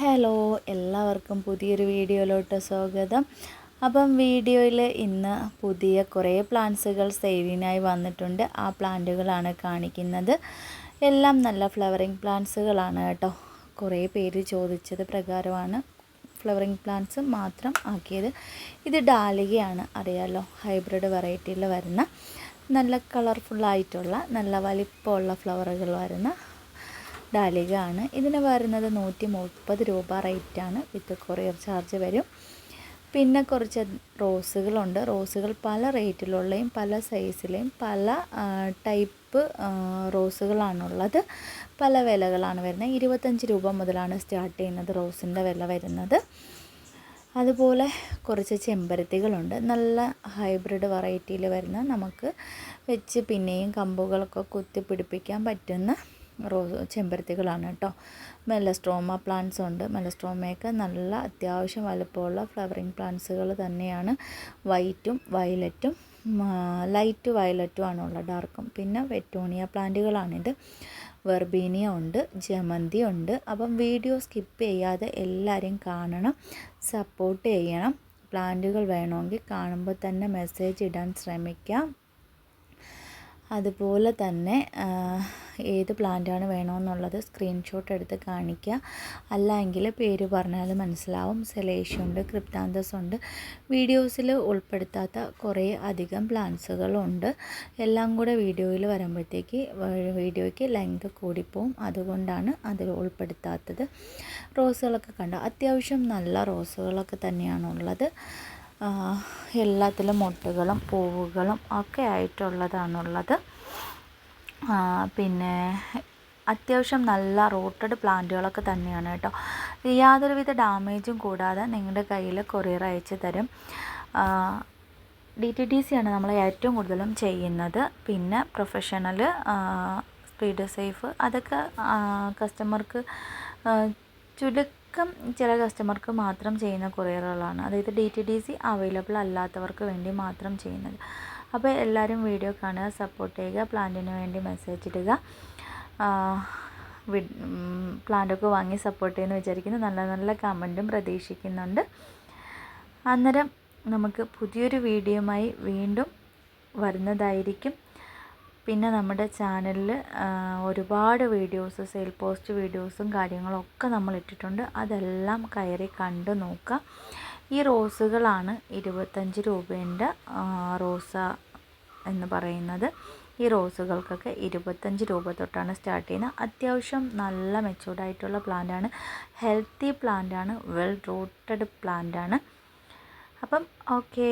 Hello എല്ലാവർക്കും പുതിയൊരു വീഡിയോയിലോട്ട് സ്വാഗതം. അപ്പം വീഡിയോയിൽ ഇന്ന് പുതിയ കുറേ പ്ലാന്റ്സുകൾ സേവിനായി വന്നിട്ടുണ്ട്. ആ പ്ലാന്റുകളാണ് കാണിക്കുന്നത്. എല്ലാം നല്ല ഫ്ലവറിങ് പ്ലാന്റ്സുകളാണ് കേട്ടോ. കുറേ പേര് ചോദിച്ചത് പ്രകാരമാണ് ഫ്ലവറിങ് പ്ലാന്റ്സ് മാത്രം ആക്കിയത്. ഇത് ഡാലികയാണ് അറിയാലോ ഹൈബ്രിഡ് വെറൈറ്റിയിൽ വരുന്ന. നല്ല കളർഫുള്ളായിട്ടുള്ള നല്ല വലിപ്പമുള്ള ഫ്ലവറുകൾ വരുന്ന ഡാലിക ആണ് ഇതിന് വരുന്നത് നൂറ്റി മുപ്പത് രൂപ റേറ്റാണ്. വിത്ത് കൊറിയർ ചാർജ് വരും. പിന്നെ കുറച്ച് റോസുകളുണ്ട്. റോസുകൾ പല റേറ്റിലുള്ളയും പല സൈസിലെയും പല ടൈപ്പ് റോസുകളാണുള്ളത്. പല വിലകളാണ് വരുന്നത്. ഇരുപത്തഞ്ച് രൂപ മുതലാണ് സ്റ്റാർട്ട് ചെയ്യുന്നത് റോസിന്റെ വില വരുന്നത്. അതുപോലെ കുറച്ച് ചെമ്പരത്തികളുണ്ട്. നല്ല ഹൈബ്രിഡ് വെറൈറ്റിയിൽ വരുന്ന നമുക്ക് വെച്ച് പിന്നെയും കമ്പുകളൊക്കെ കുത്തി പിടിപ്പിക്കാൻ പറ്റുന്ന റോസ് ചെമ്പരത്തികളാണ് കേട്ടോ. മെലസ്ട്രോമ പ്ലാന്റ്സ് ഉണ്ട്. മെലസ്ട്രോമയൊക്കെ നല്ല അത്യാവശ്യം വലുപ്പമുള്ള ഫ്ലവറിങ് പ്ലാന്റ്സുകൾ തന്നെയാണ്. വൈറ്റും വയലറ്റും ലൈറ്റ് വയലറ്റും ആണുള്ള ഡാർക്കും പിന്നെ വെറ്റോണിയ പ്ലാന്റുകളാണിത് വെർബീനിയ ഉണ്ട് ജമന്തി ഉണ്ട്. അപ്പം വീഡിയോ സ്കിപ്പ് ചെയ്യാതെ എല്ലാവരും കാണണം സപ്പോർട്ട് ചെയ്യണം. പ്ലാന്റുകൾ വേണമെങ്കിൽ കാണുമ്പോൾ തന്നെ മെസ്സേജ് ഇടാൻ ശ്രമിക്കാം. അതുപോലെ തന്നെ ഏത് പ്ലാന്റാണ് വേണമെന്നുള്ളത് സ്ക്രീൻഷോട്ട് എടുത്ത് കാണിക്കുക. അല്ലെങ്കിൽ പേര് പറഞ്ഞാൽ മനസ്സിലാവും. സെലേഷ്യുണ്ട് ക്രിപ്താന്തസ് ഉണ്ട്. വീഡിയോസിൽ ഉൾപ്പെടുത്താത്ത കുറേ അധികം പ്ലാന്റ്സുകളുണ്ട് എല്ലാം കൂടെ വീഡിയോയിൽ വരുമ്പോഴത്തേക്ക് വീഡിയോയ്ക്ക് ലെങ്ത് കൂടിപ്പോവും. അതുകൊണ്ടാണ് അതിൽ ഉൾപ്പെടുത്താത്തത്. റോസുകളൊക്കെ കണ്ട? അത്യാവശ്യം നല്ല റോസുകളൊക്കെ തന്നെയാണുള്ളത്. എല്ലാത്തിലും മുട്ടുകളും പൂവുകളും ഒക്കെ ആയിട്ടുള്ളതാണുള്ളത്. പിന്നെ അത്യാവശ്യം നല്ല റൂട്ടഡ് പ്ലാന്റുകളൊക്കെ തന്നെയാണ് കേട്ടോ. യാതൊരുവിധ ഡാമേജും കൂടാതെ നിങ്ങളുടെ കയ്യിൽ കൊറിയർ അയച്ചു തരും. ഡി ടി ഡി സി ആണ് നമ്മൾ ഏറ്റവും കൂടുതലും ചെയ്യുന്നത്. പിന്നെ പ്രൊഫഷണൽ സ്പീഡ് സേഫ് അതൊക്കെ കസ്റ്റമർക്ക് ചുരുക്കം ചില കസ്റ്റമർക്ക് മാത്രം ചെയ്യുന്ന കൊറിയറുകളാണ്. അതായത് D T D C available അല്ലാത്തവർക്ക് വേണ്ടി മാത്രം ചെയ്യുന്നത്. അപ്പോൾ എല്ലാവരും വീഡിയോ കാണുക സപ്പോർട്ട് ചെയ്യുക പ്ലാന്റിന് വേണ്ടി മെസ്സേജ് ഇടുക. പ്ലാന്റൊക്കെ വാങ്ങി സപ്പോർട്ട് ചെയ്യുന്നു വിചാരിക്കുന്നു. നല്ല നല്ല കമന്റും പ്രതീക്ഷിക്കുന്നുണ്ട്. അന്നേരം നമുക്ക് പുതിയൊരു വീഡിയോയുമായി വീണ്ടും വരുന്നതായിരിക്കും. പിന്നെ നമ്മുടെ ചാനലിൽ ഒരുപാട് വീഡിയോസ് സെയിൽ പോസ്റ്റ് വീഡിയോസും കാര്യങ്ങളൊക്കെ നമ്മൾ ഇട്ടിട്ടുണ്ട്. അതെല്ലാം കയറി കണ്ടു നോക്കുക. ഈ റോസുകളാണ് ഇരുപത്തഞ്ച് രൂപേന്റെ റോസ എന്ന് പറയുന്നത്. ഈ റോസുകൾക്കൊക്കെ ഇരുപത്തഞ്ച് രൂപ തൊട്ടാണ് സ്റ്റാർട്ട് ചെയ്യുന്നത്. അത്യാവശ്യം നല്ല മെച്ചൂർഡായിട്ടുള്ള പ്ലാന്റാണ്. ഹെൽത്തി പ്ലാന്റാണ്. വെൽ റൂട്ടഡ് പ്ലാന്റാണ്. അപ്പം ഓക്കേ.